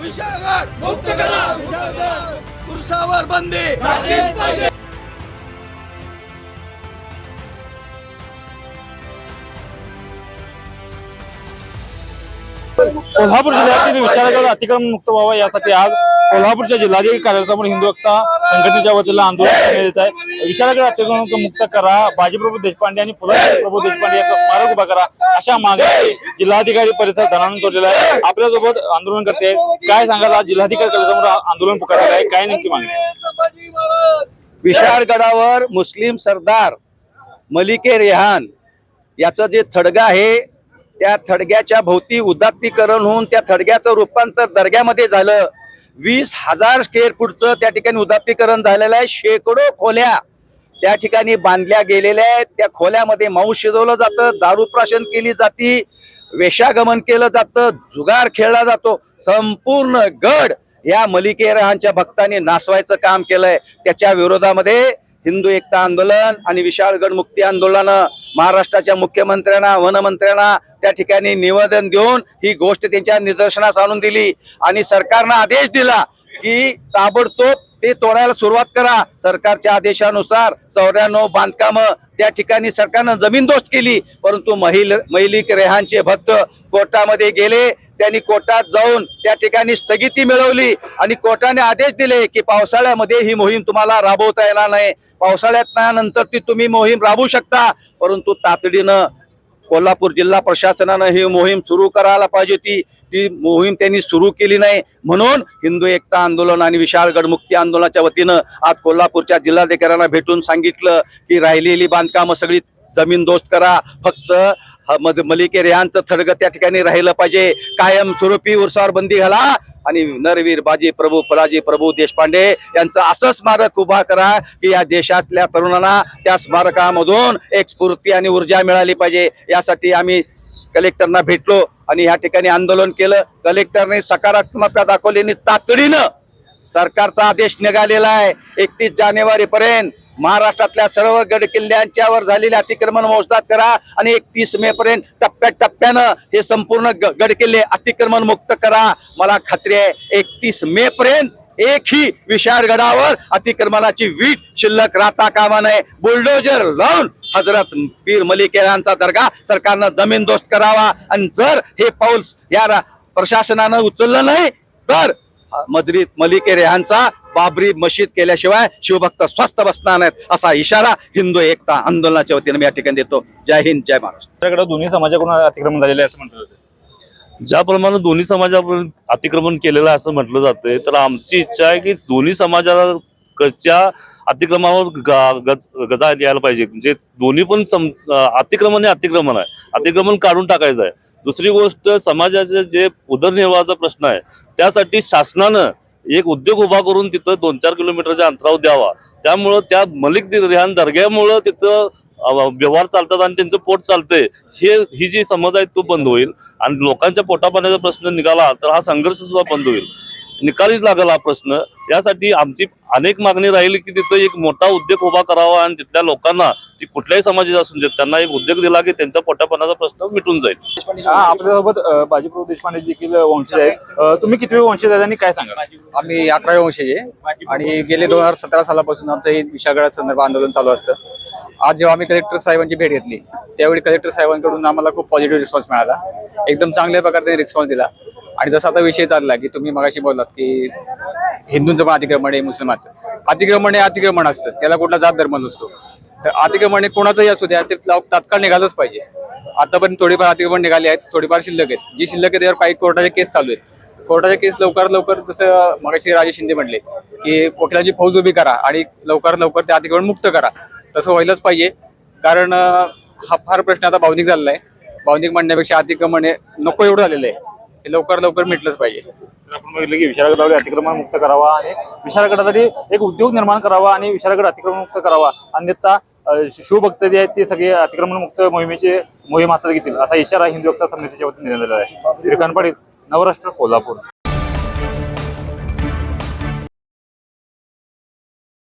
विशाळगड मुक्त करा विशाळगड पुरुषावर बंदी. पाहिजे कोल्हापूर जिल्ह्यातील विचाराकडे अतिक्रमण मुक्त व्हावा यासाठी आज कोल्हापूरच्या जिल्हाधिकारी कार्यालयासमोर हिंदू एकता संघटनेच्या वतीला आंदोलन करण्यात येत आहे. विचाराकडे अतिक्रमण मुक्त करा. बाजीप्रभू देशपांडे आणि फुलं प्रभू देशपांडे यांचा स्मारक उभा करा. अशा मागणी जिल्हाधिकारी परिसर धनानं जोडलेला आहे. आपल्यासोबत आंदोलन करते. काय सांगाल? आज जिल्हाधिकारी कार्यालयासमोर आंदोलन पुकारलेलं आहे. काय नेमकी मागणी आहे? विशाळगडावर मुस्लिम सरदार मलिके रेहान याचं जे थडगा आहे त्या थडग्याच्या भोवती उदात्तीकरण होऊन त्या थडग्याचं रूपांतर दर्ग्यामध्ये झालं. वीस हजार स्क्वेअर फूटचं त्या ठिकाणी उदात्तीकरण झालेलं आहे. शेकडो खोल्या त्या ठिकाणी बांधल्या गेलेल्या आहेत. त्या खोल्यामध्ये मांस शिजवलं जातं दारू प्राशन केली जाती वेशागमन केलं जातं जुगार खेळला जातो. संपूर्ण गड या मलिकेरहांच्या भक्तांनी नासवायचं काम केलंय. त्याच्या विरोधामध्ये हिंदू एकता आंदोलन आणि विशाळगड मुक्ती आंदोलनानं महाराष्ट्राच्या मुख्यमंत्र्यांना वनमंत्र्यांना त्या ठिकाणी निवेदन देऊन ही गोष्ट त्यांच्या निदर्शनास आणून दिली. आणि सरकारनं आदेश दिला की ताबडतोब ते तोडायला सुरुवात करा. सरकारच्या आदेशानुसार चौऱ्याण्णव बांधकाम त्या ठिकाणी सरकारनं जमीनदोस्त केली. परंतु महिल महिलिक रेहानचे भक्त कोर्टामध्ये गेले. त्यांनी कोर्टात जाऊन त्या ठिकाणी स्थगिती मिळवली आणि कोर्टाने आदेश दिले की पावसाळ्यामध्ये ही मोहीम तुम्हाला राबवता येणार नाही. पावसाळ्यात नंतर ती तुम्ही मोहीम राबवू शकता. परंतु तातडीनं कोल्हापूर जिल्हा प्रशासनानं ही मोहीम सुरू करायला पाहिजे. होती ती मोहीम त्यांनी सुरू केली नाही. म्हणून हिंदू एकता आंदोलन आणि विशाळगड मुक्ती आंदोलनाच्या वतीनं आज कोल्हापूरच्या जिल्हाधिकाऱ्यांना भेटून सांगितलं की राहिलेली बांधकामं सगळी जमीन दोस्त करा फक्त मद- मलिके रेहानचं थडगं त्या ठिकाणी राहिलं पाहिजे. कायम स्वरूपी उरसावर बंदी घाला आणि नरवीर बाजी प्रभू फलाजी प्रभू देशपांडे यांचं असं स्मारक उभा करा की या देशातल्या तरुणांना त्या स्मारकामधून एक स्फूर्ती आणि ऊर्जा मिळाली पाहिजे. यासाठी आम्ही कलेक्टरना भेटलो आणि या ठिकाणी आंदोलन केलं. कलेक्टरने सकारात्मकता दाखवली आणि तातडीनं सरकारचा आदेश निघालेला आहे. एकतीस जानेवारी पर्यंत महाराष्ट्रातल्या सर्व गड किल्ल्यांच्यावर झालेले अतिक्रमण मोजदात करा आणि एकतीस मे पर्यंत टप्प्या टप्प्यानं हे संपूर्ण ग- गड किल्ले अतिक्रमण मुक्त करा. मला खात्री आहे एकतीस मे पर्यंत एकही विशाळगडावर अतिक्रमणाची वीट शिल्लक राहता कामा नये. बुलडोजर लावून हजरत पीर मलिक यांचा दर्गा सरकारनं जमीनदोस्त करावा. आणि जर हे पाऊल या रा- प्रशासनानं उचललं नाही तर मजरीत मलिके रेहानचा बाबरी मशीद केल्याशिवाय शिवभक्त स्वस्थ बसणार नाहीत असा इशारा हिंदू एकता आंदोलनाच्या वतीने मी या ठिकाणी देतो. जय हिंद जय महाराष्ट्र. दोन्ही समाजाकडून अतिक्रमण झालेलं असं म्हटलं जातं ज्याप्रमाणे दोन्ही समाजापर्यंत अतिक्रमण केलेलं आहे असं म्हटलं जातंय तर आमची इच्छा आहे की दोन्ही समाजाच्या अतिक्रमणावर गज गजा यायला पाहिजे. म्हणजे दोन्ही पण सम अतिक्रमण हे अतिक्रमण आहे. अतिक्रमण काढून टाकायचं आहे. दुसरी गोष्ट समाजाचे जे उदरनिर्वाहाचा प्रश्न आहे त्यासाठी शासनानं एक उद्योग उभा करून तिथं दोन चार किलोमीटरच्या अंतरावर द्यावा. त्यामुळं त्या मलिक रिहान दर्ग्यामुळं तिथं व्यवहार चालतात आणि त्यांचं पोट चालतंय. हे ही जी समज आहे तो बंद होईल. आणि लोकांच्या पोटापाण्याचा प्रश्न निघाला तर हा संघर्ष सुद्धा बंद होईल. निकालीच लागेल हा प्रश्न. यासाठी आमची अनेक मागणी राहील की तिथं एक मोठा उद्योग उभा करावा आणि तिथल्या लोकांना ती कुठल्याही समाजाचे असून देत त्यांना एक उद्योग दिला की त्यांच्या पोटापाण्याचा प्रश्न मिटून जाईल. हा आपल्यासोबत बाजीप्रभू देशपांडे देखील वंशज आहेत. तुम्ही कितवे वंशज आहेत आणि काय सांगा आम्ही अकराव्या वंशज आहे. आणि गेले दोन हजार सतरा सालापासून आमचं हे विशाळगड संदर्भ आंदोलन चालू असतं. आज जेव्हा आम्ही कलेक्टर साहेबांची भेट घेतली त्यावेळी कलेक्टर साहेबांकडून आम्हाला खूप पॉझिटिव्ह रिस्पॉन्स मिळाला. एकदम चांगल्या प्रकारे रिस्पॉन्स दिला. आणि जसा आता विषय चालला की तुम्ही मगाशी बोललात की हिंदूंचं पण अतिक्रमण आहे मुस्लिमात अतिक्रमण हे अतिक्रमण असतं. त्याला कुठला जात धर्म नसतो. तर अतिक्रमण हे कोणाचंही असू द्या ते तात्काळ निघालंच पाहिजे. आतापर्यंत थोडीफार अतिक्रमण निघाली आहेत थोडीफार शिल्लक आहेत. जी शिल्लक आहे त्यावर काही कोर्टाचे केस चालू आहेत. कोर्टाचे केस लवकरात लवकर जसं मगाशी राजे शिंदे म्हटले की वकिलांची फौज उभी करा आणि लवकरात लवकर ते अतिक्रमण मुक्त करा. तसं व्हायलाच पाहिजे. कारण हा फार प्रश्न आता भावनिक झालेला आहे. भावनिक म्हणण्यापेक्षा अतिक्रमण हे नको एवढं झालेलं आहे. हे लवकर लवकर मिटलंच पाहिजे. तर आपण बघितलं की विशाळगडावर अतिक्रमण मुक्त करावा आणि विशाळगडासाठी एक उद्योग निर्माण करावा आणि विशाळगड अतिक्रमण मुक्त करावा. अन्यथा अं, शिवभक्त जे आहेत ते सगळे अतिक्रमण मुक्त मोहिमेचे मोहीम हातात घेतील. असा इशारा हिंदू वक्ता समितीच्या वतीने दिलेला आहे. श्रीकांत पाटील नवराष्ट्र कोल्हापूर.